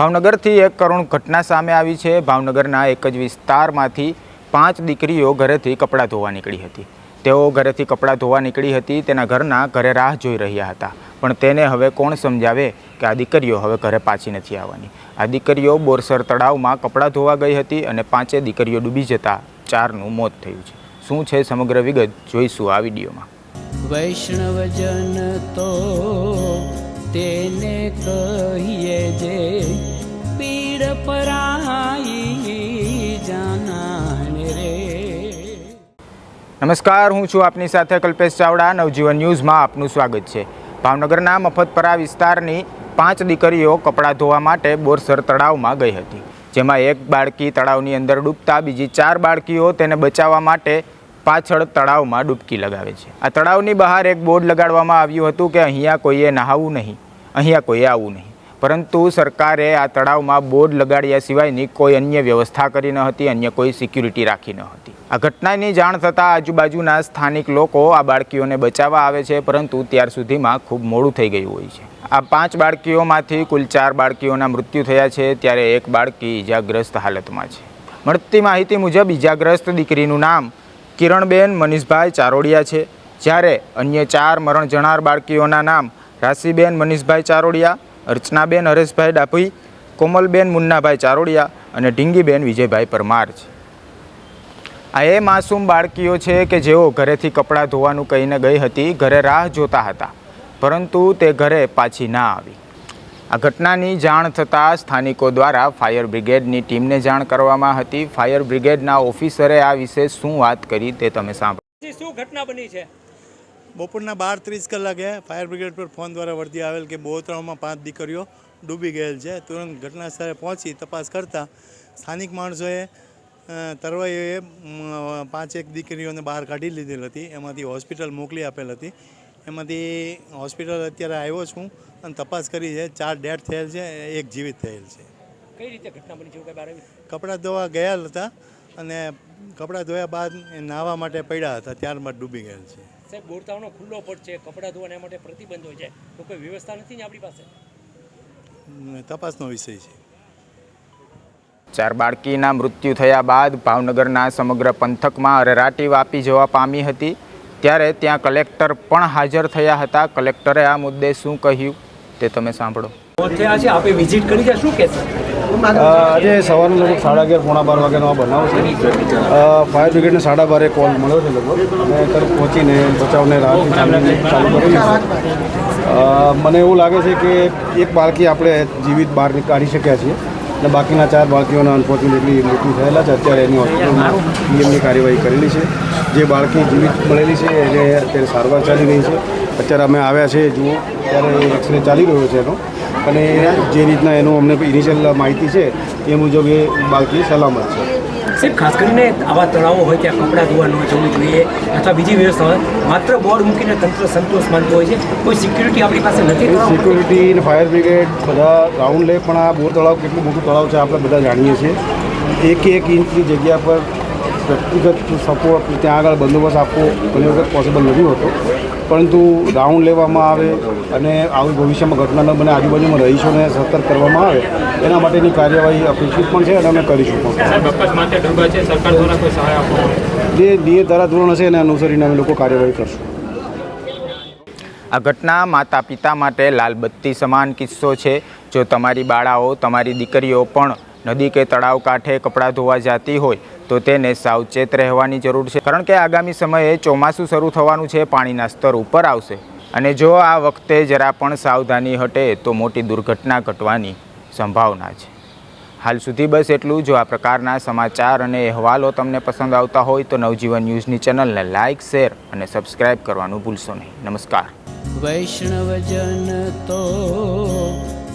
ભાવનગરથી એક કરુણ ઘટના સામે આવી છે. ભાવનગરના એક જ વિસ્તારમાંથી પાંચ દીકરીઓ ઘરેથી કપડાં ધોવા નીકળી હતી. તેઓ ઘરેથી કપડાં ધોવા નીકળી હતી, તેના ઘરના ઘરે રાહ જોઈ રહ્યા હતા. પણ તેને હવે કોણ સમજાવે કે આ દીકરીઓ હવે ઘરે પાછી નથી આવવાની? આ દીકરીઓ બોરસર તળાવમાં કપડાં ધોવા ગઈ હતી અને પાંચે દીકરીઓ ડૂબી જતા ચારનું મોત થયું છે. શું છે સમગ્ર વિગત? જોઈશું આ વિડીયોમાં. વૈષ્ણવજન તો તેને કહીએ જે નમસ્કાર, હું છું આપની સાથે કલ્પેશ ચાવડા, નવજીવન ન્યૂઝમાં આપનું સ્વાગત છે. ભાવનગરના મફતપરા વિસ્તારની પાંચ દીકરીઓ કપડાં ધોવા માટે બોરસર તળાવમાં ગઈ હતી, જેમાં એક બાળકી તળાવની અંદર ડૂબતા, બીજી ચાર બાળકીઓ તેને બચાવવા માટે પાછળ તળાવમાં ડૂબકી લગાવે છે. આ તળાવની બહાર એક બોર્ડ લગાડવામાં આવ્યું હતું કે અહીંયા કોઈએ નહાવું નહીં, અહીંયા કોઈએ આવવું નહીં. પરંતુ સરકારે આ તળાવમાં બોર્ડ લગાડ્યા સિવાયની કોઈ અન્ય વ્યવસ્થા કરી ન હતી, અન્ય કોઈ સિક્યુરિટી રાખી ન હતી. આ ઘટનાની જાણ થતાં આજુબાજુના સ્થાનિક લોકો આ બાળકીઓને બચાવવા આવે છે, પરંતુ ત્યાર સુધીમાં ખૂબ મોડું થઈ ગયું હોય છે. આ પાંચ બાળકીઓમાંથી કુલ ચાર બાળકીઓના મૃત્યુ થયા છે, ત્યારે એક બાળકી ઇજાગ્રસ્ત હાલતમાં છે. મળતી માહિતી મુજબ ઇજાગ્રસ્ત દીકરીનું નામ કિરણબેન મનીષભાઈ ચારોડિયા છે, જ્યારે અન્ય ચાર મરણ જનાર બાળકીઓના નામ રાશિબેન મનીષભાઈ ચારોડિયા, અર્ચનાબેન હરેશભાઈ ડાભી, કોમલબેન મુન્નાભાઈ ચારોડિયા અને ઢીંગીબેન વિજયભાઈ પરમાર છે. આ એ માસૂમ બાળકીઓ છે કે જેઓ ઘરેથી કપડાં ધોવાનું કહીને ગઈ હતી ઘરે રાહ જોતા હતા. પરંતુ તે ઘરે પાછી ના આવી. આ ઘટનાની જાણ થતાં સ્થાનિકો દ્વારા ફાયર બ્રિગેડની ટીમને જાણ કરવામાં હતી. ફાયર બ્રિગેડના ઓફિસરે આ વિશે શું વાત કરી તે તમે સાંભળો. શું ઘટના બની છે? બપોરના બાર ત્રીસ કલાકે ફાયર બ્રિગેડ પર ફોન દ્વારા વર્દી આવેલ કે બોતરામાં પાંચ દીકરીઓ ડૂબી ગયેલ છે. તુરંત ઘટના સ્થળે પહોંચી તપાસ કરતાં સ્થાનિક માણસોએ અમ, પાંચેક દીકરીઓને બહાર કાઢી લીધેલ હતી. એમાંથી હોસ્પિટલ મોકલી આપેલ હતી. એમાંથી હોસ્પિટલ અત્યારે આવ્યો છું અને તપાસ કરી છે. ચાર ડેડ થયેલ છે એક જીવિત થયેલ છે. કઈ રીતે ઘટના બની છે? કપડાં ધોવા ગયેલ હતા અને કપડાં ધોયા બાદ નાહવા માટે પડ્યા હતા. ત્યારબાદ ડૂબી ગયેલ છે. સાહેબ બોરતાવનો ખુલ્લો પડ છે કપડાં ધોવાના માટે પ્રતિબંધ હોય છે. તો કોઈ વ્યવસ્થા નથી ને આપણી પાસે? તપાસનો વિષય છે. ચાર બાળકીના મૃત્યુ થયા બાદ ભાવનગરના સમગ્ર પંથકમાં અરેરાટી વાપી જવા પામી હતી. ત્યારે ત્યાં કલેક્ટર પણ હાજર થયા હતા. કલેક્ટરે આ મુદ્દે શું કહ્યું તે તમે સાંભળો. છે. વિઝિટ કરી છે. શું આજે સવારનું લગભગ સાડા અગિયાર પોણા બાર વાગ્યાનો આ બનાવ છે. ફાયર બ્રિગેડને સાડા બારે કોલ મળ્યો છે લગભગ. અને તરત પહોંચીને બચાવને રાહત ચાલુ કરી છે. મને એવું લાગે છે કે એક બાળકી આપણે જીવિત બહાર કાઢી શક્યા છીએ. અને બાકીના ચાર બાળકીઓના અનફોર્ચ્યુનેટલી મૃત્યુ થયેલા છે. અત્યારે એની હોસ્પિટલમાં પીએમની કાર્યવાહી કરેલી છે. જે બાળકી જીવિત મળેલી છે એને અત્યારે સારવાર ચાલી રહી છે. અત્યારે અમે આવ્યા છે જુઓ, ત્યારે એક્સરે ચાલી રહ્યો છે એનો. અને જે રીતના એનું અમને ઇનિશિયલ માહિતી છે, એ મુજબ એ બાળકી સલામત છે. સાહેબ, ખાસ કરીને આવા તળાવો હોય ત્યાં કપડાં ધોવા ન જવું જોઈએ અથવા બીજી વ્યવસ્થા હોય, માત્ર બોર્ડ મૂકીને તંત્ર સંતોષ માનતું હોય છે. કોઈ સિક્યુરિટી આપણી પાસે નથી? સિક્યુરિટી ફાયર બ્રિગેડ બધા રાઉન્ડ લે, પણ આ બોર તળાવ કેટલું મોટું તળાવ છે, આપણે બધા જાણીએ છીએ. એક એક ઇંચની જગ્યા પર વ્યક્તિગત સપોર્ટ ત્યાં આગળ બંદોબસ્ત આપવો ઘણી વખત પોસિબલ નથી હોતો. પરંતુ રાઉન્ડ લેવામાં આવે અને આવી ભવિષ્યમાં ઘટના ન બને આજુબાજુમાં રહીશોને સતર્ક કરવામાં આવે એના માટેની કાર્યવાહી અપેક્ષિત પણ છે અને અમે કરીશું પણ. જે નિયત ધારાધોરણ હશે એને અનુસરીને અમે લોકો કાર્યવાહી કરશું. આ ઘટના માતા પિતા માટે લાલબત્તી સમાન કિસ્સો છે. જો તમારી બાળાઓ તમારી દીકરીઓ પણ નદી કે તળાવ કાંઠે કપડાં ધોવા જતી હોય તો તેને સાવચેત રહેવાની જરૂર છે. કારણ કે આગામી સમયે ચોમાસું શરૂ થવાનું છે, પાણીના સ્તર ઉપર આવશે. અને જો આ વખતે જરા પણ સાવધાની હટે તો મોટી દુર્ઘટના ઘટવાની સંભાવના છે. હાલ સુધી બસ એટલું જો. આ પ્રકારના સમાચાર અને અહેવાલો તમને પસંદ આવતા હોય તો નવજીવન ન્યૂઝની ચેનલને લાઇક શેર અને સબસ્ક્રાઇબ કરવાનું ભૂલશો નહીં. નમસ્કાર. વૈષ્ણવજન તો